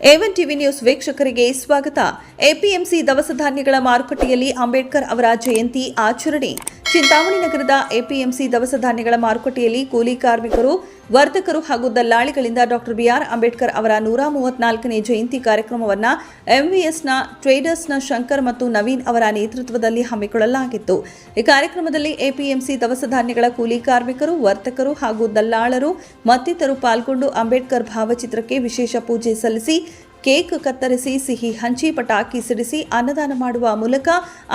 A one TV news ವೀಕ್ಷಕರಿಗೆ ಸ್ವಾಗತ. APMC ದವಸ ಧಾನ್ಯಗಳ ಮಾರುಕಟ್ಟೆಯಲ್ಲಿ ಅಂಬೇಡ್ಕರ್ ಅವರ ಜಯಂತಿ ಆಚರಣೆ. ಚಿಂತಾಮಣಿ ನಗರದ ಎಪಿಎಂಸಿ ದವಸ ಧಾನ್ಯಗಳ ಮಾರುಕಟ್ಟೆಯಲ್ಲಿ ಕೂಲಿ ಕಾರ್ಮಿಕರು ವರ್ತಕರು ಹಾಗೂ ದಲ್ಲಾಳಿಗಳಿಂದ ಡಾಕ್ಟರ್ ಬಿಆರ್ ಅಂಬೇಡ್ಕರ್ ಅವರ ನೂರ ಮೂವತ್ನಾಲ್ಕನೇ ಜಯಂತಿ ಕಾರ್ಯಕ್ರಮವನ್ನು ಎಂವಿಎಸ್ನ ಟ್ರೇಡರ್ಸ್ನ ಶಂಕರ್ ಮತ್ತು ನವೀನ್ ಅವರ ನೇತೃತ್ವದಲ್ಲಿ ಹಮ್ಮಿಕೊಳ್ಳಲಾಗಿತ್ತು. ಈ ಕಾರ್ಯಕ್ರಮದಲ್ಲಿ ಎಪಿಎಂಸಿ ದವಸ ಧಾನ್ಯಗಳ ಕೂಲಿ ಕಾರ್ಮಿಕರು, ವರ್ತಕರು ಹಾಗೂ ದಲ್ಲಾಳರು ಮತ್ತಿತರರು ಪಾಲ್ಗೊಂಡು ಅಂಬೇಡ್ಕರ್ ಭಾವಚಿತ್ರಕ್ಕೆ ವಿಶೇಷ ಪೂಜೆ ಸಲ್ಲಿಸಿ ಕೇಕ್ ಕತ್ತರಿಸಿ, ಸಿಹಿ ಹಂಚಿ, ಪಟಾಕಿ ಸಿಡಿಸಿ ಅನ್ನದಾನ ಮಾಡುವ ಮೂಲಕ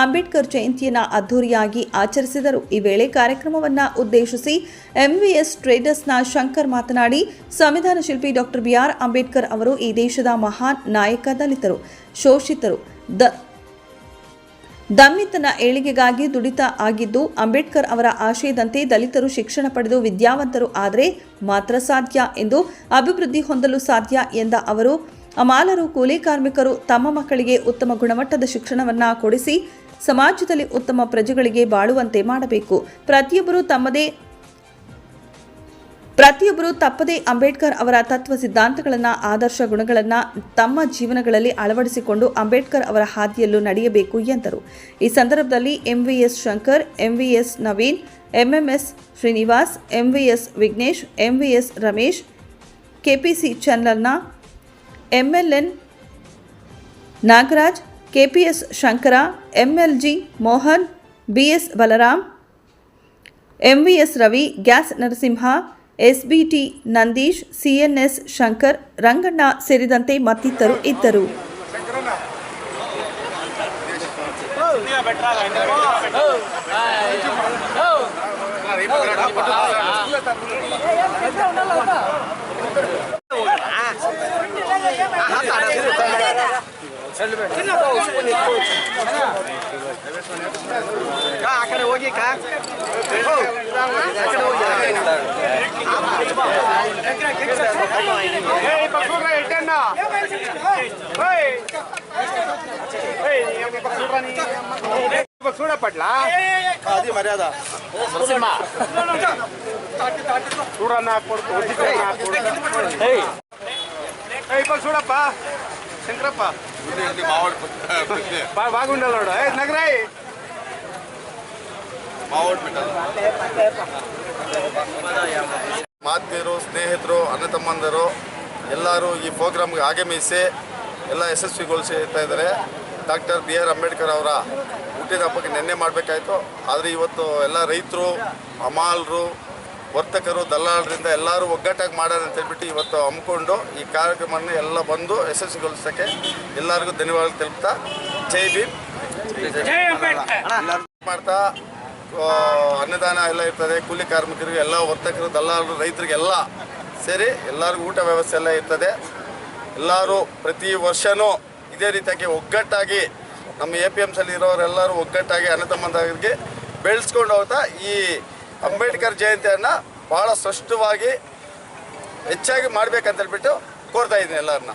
ಅಂಬೇಡ್ಕರ್ ಜಯಂತಿಯನ್ನು ಅದ್ದೂರಿಯಾಗಿ ಆಚರಿಸಿದರು. ಈ ವೇಳೆ ಕಾರ್ಯಕ್ರಮವನ್ನು ಉದ್ದೇಶಿಸಿ ಎಂವಿಎಸ್ ಟ್ರೇಡರ್ಸ್ನ ಶಂಕರ್ ಮಾತನಾಡಿ, ಸಂವಿಧಾನ ಶಿಲ್ಪಿ ಡಾಕ್ಟರ್ ಬಿಆರ್ ಅಂಬೇಡ್ಕರ್ ಅವರು ಈ ದೇಶದ ಮಹಾನ್ ನಾಯಕ ದಲಿತರು ಶೋಷಿತರು, ದ ದಮ್ಮಿತನ ಏಳಿಗೆಗಾಗಿ ದುಡಿತ ಆಗಿದ್ದು, ಅಂಬೇಡ್ಕರ್ ಅವರ ಆಶಯದಂತೆ ದಲಿತರು ಶಿಕ್ಷಣ ಪಡೆದು ವಿದ್ಯಾವಂತರು ಆದರೆ ಮಾತ್ರ ಸಾಧ್ಯ ಎಂದು ಅಭಿವೃದ್ಧಿ ಹೊಂದಲು ಸಾಧ್ಯ ಎಂದ ಅವರು ಅಮಾಲರು, ಕೂಲಿ ಕಾರ್ಮಿಕರು ತಮ್ಮ ಮಕ್ಕಳಿಗೆ ಉತ್ತಮ ಗುಣಮಟ್ಟದ ಶಿಕ್ಷಣವನ್ನು ಕೊಡಿಸಿ ಸಮಾಜದಲ್ಲಿ ಉತ್ತಮ ಪ್ರಜೆಗಳಿಗೆ ಬಾಳುವಂತೆ ಮಾಡಬೇಕು. ಪ್ರತಿಯೊಬ್ಬರು ತಮ್ಮದೇ, ಪ್ರತಿಯೊಬ್ಬರು ತಪ್ಪದೇ ಅಂಬೇಡ್ಕರ್ ಅವರ ತತ್ವ ಸಿದ್ಧಾಂತಗಳನ್ನು, ಆದರ್ಶ ಗುಣಗಳನ್ನು ತಮ್ಮ ಜೀವನಗಳಲ್ಲಿ ಅಳವಡಿಸಿಕೊಂಡು ಅಂಬೇಡ್ಕರ್ ಅವರ ಹಾದಿಯಲ್ಲೂ ನಡೆಯಬೇಕು ಎಂದರು. ಈ ಸಂದರ್ಭದಲ್ಲಿ MVS Shankar, MVS Naveen, MMS Srinivas, MVS Vignesh, MVS Ramesh, KPC ಚಾನಲ್ನ MLN Nagaraj, KPS Shankara, MLG Mohan, BS Balaram MVS Ravi, gas Narasimha, SBT Nandish, CNS Shankar, Ranganna ಸೇರಿದಂತೆ ಮತ್ತಿತರರು ಇದ್ದರು. ಆ ಕಡೆ ಹೋಗಿ ಕಾ చూడపట్ల అది మర్యాద చూడ నా కొడుకు నా కొడుకు ఇప్పుడు చూడప్ప శంకరప్ప బా- బాగుండాలి వాడు. ఏయ్, నగరాయ్ ಮಾತೆಯರು ಸ್ನೇಹಿತರು ಅಣ್ಣ ತಮ್ಮಂದರು ಎಲ್ಲರೂ ಈ ಪ್ರೋಗ್ರಾಮ್ಗೆ ಆಗಮಿಸಿ ಎಲ್ಲ ಯಶಸ್ವಿಗೊಳಿಸ್ತಾ ಇದ್ದಾರೆ ಡಾಕ್ಟರ್ ಬಿ ಆರ್ ಅಂಬೇಡ್ಕರ್ ಅವರ ಹುಟ್ಟಿದ ಹಬ್ಬಕ್ಕೆ ನೆನ್ನೆ ಮಾಡಬೇಕಾಯ್ತು ಆದರೆ ಇವತ್ತು ಎಲ್ಲ ರೈತರು ಹಮಾಲರು ವರ್ತಕರು ದಲ್ಲಾಳರಿಂದ ಎಲ್ಲರೂ ಒಗ್ಗಟ್ಟಾಗಿ ಮಾಡೋಣ ಅಂತ ಹೇಳ್ಬಿಟ್ಟು ಇವತ್ತು ಹಮ್ಮಿಕೊಂಡು ಈ ಕಾರ್ಯಕ್ರಮವನ್ನು ಎಲ್ಲ ಬಂದು ಯಶಸ್ವಿಗೊಳಿಸೋಕ್ಕೆ ಎಲ್ಲರಿಗೂ ಧನ್ಯವಾದ ತಿಳಿಸ್ತಾ ಜೈ ಭೀಮ್. ಮಾಡ್ತಾ ಅನ್ನದಾನ ಎಲ್ಲ ಇರ್ತದೆ ಕೂಲಿ ಕಾರ್ಮಿಕರಿಗೆ ಎಲ್ಲ ವರ್ತಕರು ದಲ್ಲಾಳರು ರೈತರಿಗೆಲ್ಲ ಸೇರಿ ಎಲ್ಲರಿಗೂ ಊಟ ವ್ಯವಸ್ಥೆ ಎಲ್ಲ ಇರ್ತದೆ. ಎಲ್ಲರೂ ಪ್ರತಿ ವರ್ಷವೂ ಇದೇ ರೀತಿಯಾಗಿ ಒಗ್ಗಟ್ಟಾಗಿ ನಮ್ಮ ಎ ಪಿ ಎಮ್ಸಲ್ಲಿ ಇರೋರೆಲ್ಲರೂ ಒಗ್ಗಟ್ಟಾಗಿ ಅನ್ನ ತಮ್ಮಂದರಿಗೆ ಬೆಳೆಸ್ಕೊಂಡು ಹೋಗ್ತಾ ಈ ಅಂಬೇಡ್ಕರ್ ಜಯಂತಿಯನ್ನು ಭಾಳ ಸ್ಪಷ್ಟವಾಗಿ ಹೆಚ್ಚಾಗಿ ಮಾಡ್ಬೇಕಂತ ಹೇಳ್ಬಿಟ್ಟು ಕೋರ್ತಾ ಇದ್ದೀನಿ ಎಲ್ಲರನ್ನ.